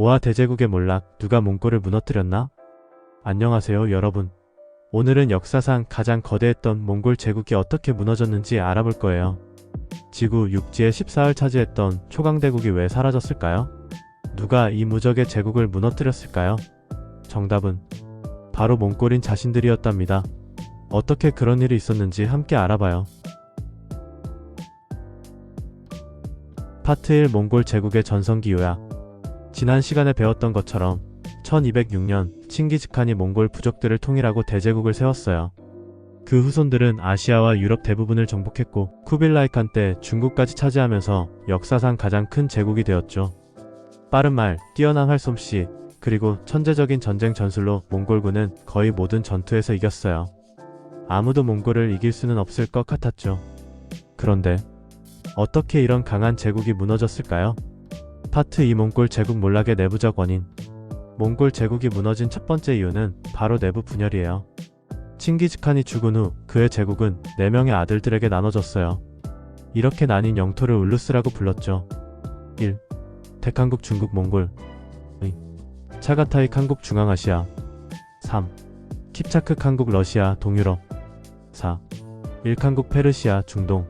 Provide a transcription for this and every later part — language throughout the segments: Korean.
오하 대제국의 몰락, 누가 몽골을 무너뜨렸나? 안녕하세요, 여러분. 오늘은 역사상 가장 거대했던 몽골 제국이 어떻게 무너졌는지 알아볼 거예요. 지구 육지의 14을 차지했던 초강대국이 왜 사라졌을까요? 누가 이 무적의 제국을 무너뜨렸을까요? 정답은 바로 몽골인 자신들이었답니다. 어떻게 그런 일이 있었는지 함께 알아봐요. 파트 1 몽골 제국의 전성기 요약 지난 시간에 배웠던 것처럼 1206년 칭기즈칸이 몽골 부족들을 통일하고 대제국을 세웠어요. 그 후손들은 아시아와 유럽 대부분을 정복했고 쿠빌라이 칸 때 중국까지 차지하면서 역사상 가장 큰 제국이 되었죠. 빠른 말, 뛰어난 활솜씨, 그리고 천재적인 전쟁 전술로 몽골군은 거의 모든 전투에서 이겼어요. 아무도 몽골을 이길 수는 없을 것 같았죠. 그런데 어떻게 이런 강한 제국이 무너졌을까요? 파트 2 몽골 제국 몰락의 내부적 원인 몽골 제국이 무너진 첫 번째 이유는 바로 내부 분열이에요. 칭기즈칸이 죽은 후 그의 제국은 4명의 아들들에게 나눠졌어요. 이렇게 나뉜 영토를 울루스라고 불렀죠. 1. 대한국 중국 몽골 2. 차가타이 한국 중앙아시아 3. 킵차크 한국 러시아 동유럽 4. 일칸국 페르시아 중동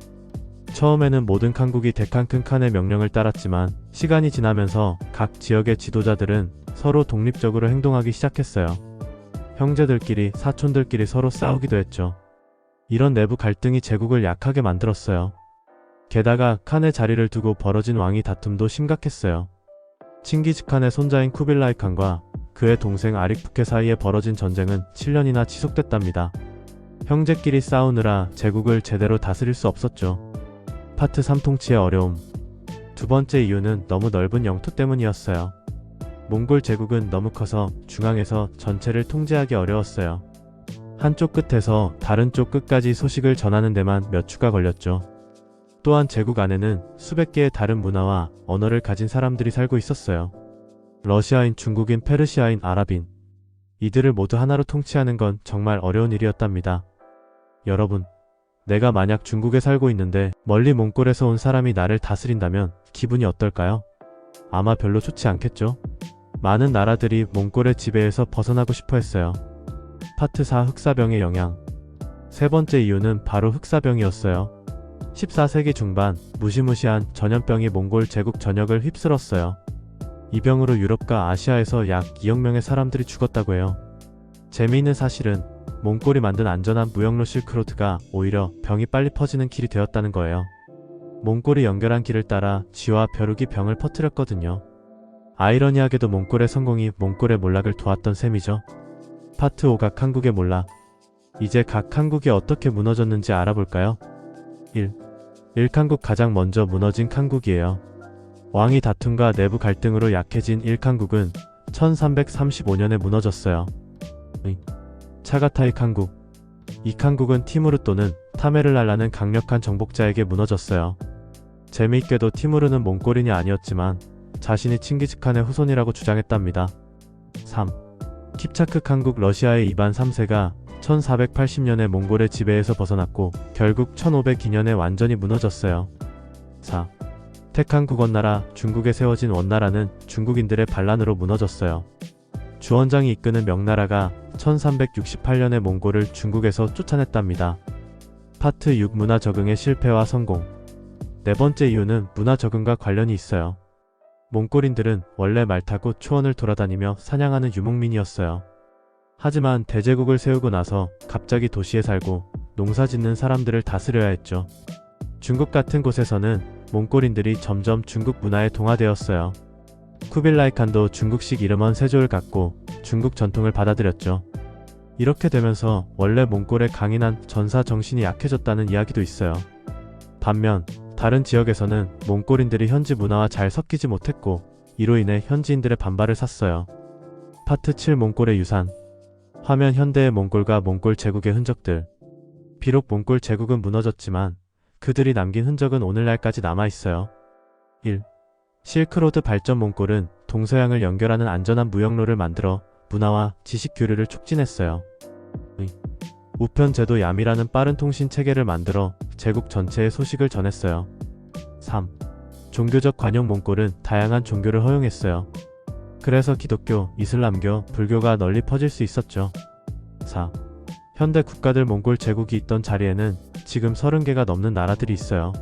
처음에는 모든 칸국이 데칸큰 칸의 명령을 따랐지만 시간이 지나면서 각 지역의 지도자들은 서로 독립적으로 행동하기 시작했어요. 형제들끼리 사촌들끼리 서로 싸우기도 했죠. 이런 내부 갈등이 제국을 약하게 만들었어요. 게다가 칸의 자리를 두고 벌어진 왕위 다툼도 심각했어요. 칭기즈칸의 손자인 쿠빌라이 칸과 그의 동생 아릭푸케 사이에 벌어진 전쟁은 7년이나 지속됐답니다. 형제끼리 싸우느라 제국을 제대로 다스릴 수 없었죠. 파트 3 통치의 어려움. 두 번째 이유는 너무 넓은 영토 때문이었어요. 몽골 제국은 너무 커서 중앙에서 전체를 통제하기 어려웠어요. 한쪽 끝에서 다른 쪽 끝까지 소식을 전하는 데만 몇 주가 걸렸죠. 또한 제국 안에는 수백 개의 다른 문화와 언어를 가진 사람들이 살고 있었어요. 러시아인, 중국인, 페르시아인, 아랍인. 이들을 모두 하나로 통치하는 건 정말 어려운 일이었답니다. 여러분, 내가 만약 중국에 살고 있는데 멀리 몽골에서 온 사람이 나를 다스린다면 기분이 어떨까요? 아마 별로 좋지 않겠죠? 많은 나라들이 몽골의 지배에서 벗어나고 싶어 했어요. 파트 4 흑사병의 영향. 세 번째 이유는 바로 흑사병이었어요. 14세기 중반 무시무시한 전염병이 몽골 제국 전역을 휩쓸었어요. 이 병으로 유럽과 아시아에서 약 2억 명의 사람들이 죽었다고 해요. 재미있는 사실은 몽골이 만든 안전한 무역로 실크로드가 오히려 병이 빨리 퍼지는 길이 되었다는 거예요. 몽골이 연결한 길을 따라 쥐와 벼룩이 병을 퍼뜨렸거든요. 아이러니하게도 몽골의 성공이 몽골의 몰락을 도왔던 셈이죠. 파트 5각 한국의 몰락. 이제 각 한국이 어떻게 무너졌는지 알아볼까요? 1. 일칸국 가장 먼저 무너진 칸국이에요. 왕위 다툼과 내부 갈등으로 약해진 일칸국은 1335년에 무너졌어요. 2. 차가타이 칸국. 이 칸국은 티무르 또는 타메를랄라는 강력한 정복자에게 무너졌어요. 재미있게도 티무르는 몽골인이 아니었지만 자신이 칭기즈칸의 후손이라고 주장했답니다. 3. 킵차크 칸국 러시아의 이반 3세가 1480년에 몽골의 지배에서 벗어났고 결국 1502년에 완전히 무너졌어요. 4. 택한국 원나라 중국에 세워진 원나라는 중국인들의 반란으로 무너졌어요. 주원장이 이끄는 명나라가 1368년에 몽골을 중국에서 쫓아냈답니다. 파트 6 문화 적응의 실패와 성공. 네 번째 이유는 문화 적응과 관련이 있어요. 몽골인들은 원래 말 타고 초원을 돌아다니며 사냥하는 유목민이었어요. 하지만 대제국을 세우고 나서 갑자기 도시에 살고 농사 짓는 사람들을 다스려야 했죠. 중국 같은 곳에서는 몽골인들이 점점 중국 문화에 동화되었어요. 쿠빌라이 칸도 중국식 이름원 세조를 갖고 중국 전통을 받아들였죠. 이렇게 되면서 원래 몽골의 강인한 전사 정신이 약해졌다는 이야기도 있어요. 반면 다른 지역에서는 몽골인들이 현지 문화와 잘 섞이지 못했고 이로 인해 현지인들의 반발을 샀어요. 파트 7 몽골의 유산 화면 현대의 몽골과 몽골 제국의 흔적들 비록 몽골 제국은 무너졌지만 그들이 남긴 흔적은 오늘날까지 남아있어요. 1. 실크로드 발전 몽골은 동서양을 연결하는 안전한 무역로를 만들어 문화와 지식 교류를 촉진했어요. 2. 우편 제도 야미라는 빠른 통신 체계를 만들어 제국 전체의 소식을 전했어요. 3. 종교적 관용 몽골은 다양한 종교를 허용했어요. 그래서 기독교, 이슬람교, 불교가 널리 퍼질 수 있었죠. 4. 현대 국가들 몽골 제국이 있던 자리에는 지금 30개가 넘는 나라들이 있어요.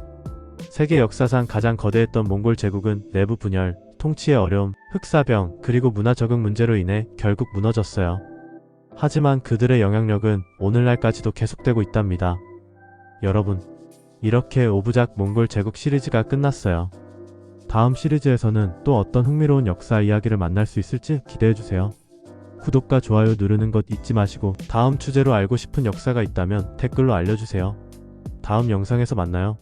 세계 역사상 가장 거대했던 몽골 제국은 내부 분열, 통치의 어려움, 흑사병, 그리고 문화 적응 문제로 인해 결국 무너졌어요. 하지만 그들의 영향력은 오늘날까지도 계속되고 있답니다. 여러분, 이렇게 오부작 몽골 제국 시리즈가 끝났어요. 다음 시리즈에서는 또 어떤 흥미로운 역사 이야기를 만날 수 있을지 기대해주세요. 구독과 좋아요 누르는 것 잊지 마시고 다음 주제로 알고 싶은 역사가 있다면 댓글로 알려주세요. 다음 영상에서 만나요.